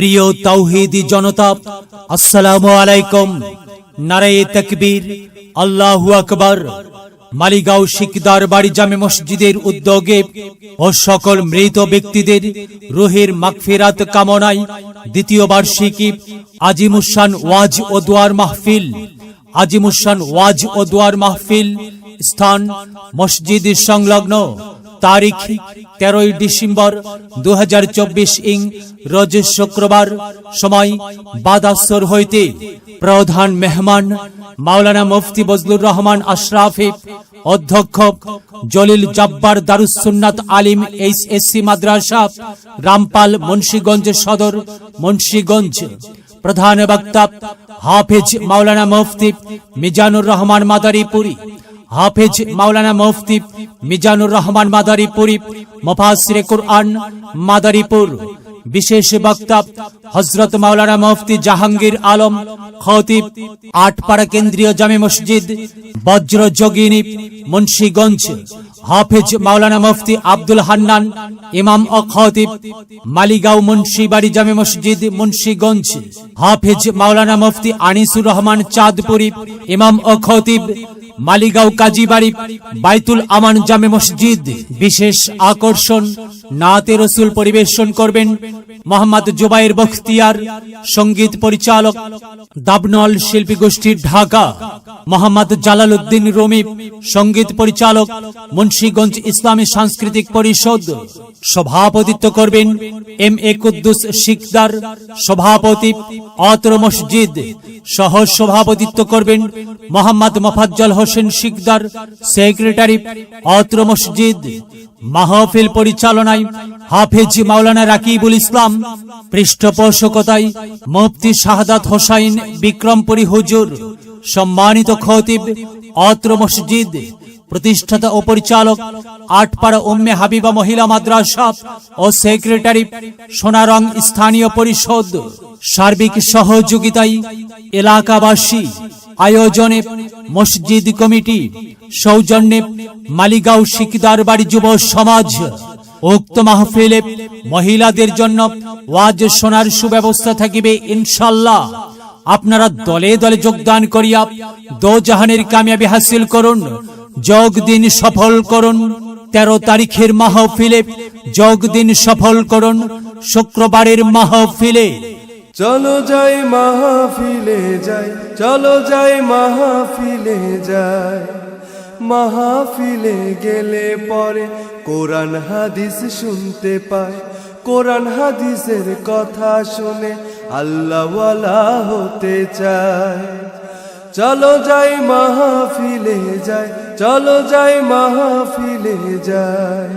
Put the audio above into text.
প্রিয় তাওহিদি জনতা, আসসালামু আলাইকুম। নারায়ে তাকবীর, আল্লাহু আকবার। মালিগাঁও শিকদার বাড়ি জামে মসজিদের উদ্যোগে ও সকল মৃত ব্যক্তিদের রুহের মাগফিরাত কামনায় দ্বিতীয় বার্ষিকী আজিমুসান ওয়াজ ও দোয়ার মাহফিল। আজিমুসান ওয়াজ ও দোয়ার মাহফিল স্থান মসজিদ সংলগ্ন তারিখ তেরোই ডিসেম্বর দু হাজার চব্বিশ ইং রোজ শুক্রবার সময় বাদাসর হইতে প্রধান মেহমান মাওলানা মুফতি বজলুর রহমান আশরাফি, অধ্যক্ষ জলিল জব্বার দারুসুন্নাত আলিম এইচ এসসি মাদ্রাসা, রামপাল মুন্সীগঞ্জ সদর মুন্সীগঞ্জ। প্রধান বক্তা হাফেজ মাওলানা মুফতি মিজানুর রহমান মাদারীপুরী। হাফেজ মাওলানা মুফতি মিজানুর রহমান মাদারীপুরি মুফাসসিরে কুরআন মাদারীপুর। বিশেষ বক্তা হযরত মাওলানা মুফতি জাহাঙ্গীর আলম খতিব আটপাড়া কেন্দ্রীয় জামে মসজিদ বজ্র যোগিনী মুন্সীগঞ্জ। হাফেজ মাওলানা মুফতি আব্দুল হান্নান ইমাম ও খতিব মালিগাঁও মুন্সিবাড়ি জামে মসজিদ মুন্সীগঞ্জ। হাফেজ মাওলানা মুফতি আনিসুর রহমান চাঁদপুরি ইমাম ও খতিব মালিগাঁও কাজীবাড়ি বাইতুল আমান জামে মসজিদ বিশেষ আকর্ষণ নাতে রসুল পরিবেশন করবেন মোহাম্মদ জুবাইর বখতিয়ার, সংগীত পরিচালক দাবনল শিল্পী গোষ্ঠীর ঢাকা, মোহাম্মদ জালাল উদ্দিন রমি, সংগীত পরিচালক মুন্সীগঞ্জ ইসলামী সাংস্কৃতিক পরিষদ, সভাপতিত্ব করবেন এম এ কুদ্দুস শিকদার, সভাপতি অত্র মসজিদ, সহ সভাপতিত্ব করবেন মোহাম্মদ মফাজ্জল হোসেন শিকদার, সেক্রেটারি অত্র মসজিদ মাহফিল পরিচালনায় হাফেজ মাওলানা রাকিবুল ইসলাম, পৃষ্ঠপোষকতায় মুফতি শাহাদাত হোসাইন বিক্রমপুরী হুজুর, সম্মানিত খতিব অত্র মসজিদ, প্রতিষ্ঠাতা ও পরিচালক আটপাড়া উম্মে হাবিবা মহিলা মাদ্রাসা ও সেক্রেটারি সোনারং স্থানীয় পরিষদ, সার্বিক সহযোগিতায় এলাকাবাসী আয়োজনে মসজিদ কমিটি সৌজন্যে মালিগাঁও শিকদার বাড়ি যুব সমাজ উক্ত মাহফিলে মহিলাদের জন্য ওয়াজ শোনার সুব্যবস্থা থাকিবে ইনশাল্লাহ আপনারা দলে দলে যোগদান করিয়া দো জাহানের কামিয়াবি হাসিল করুন, যোগ দিন সফল করুন, তেরো তারিখের মাহফিলে যোগ দিন সফল করুন, শুক্রবারের মাহফিলে। চলো যাই মাহফিলে যাই, চলো যাই মাহফিলে যাই। মাহফিলে গেলে পরে কোরআন হাদিস শুনতে পায়। কোরআন হাদিসের কথা শুনে আল্লাহওয়ালা হতে চায়। চলো যাই মাহফিলে যায় চলো যাই মাহফিলে যাই।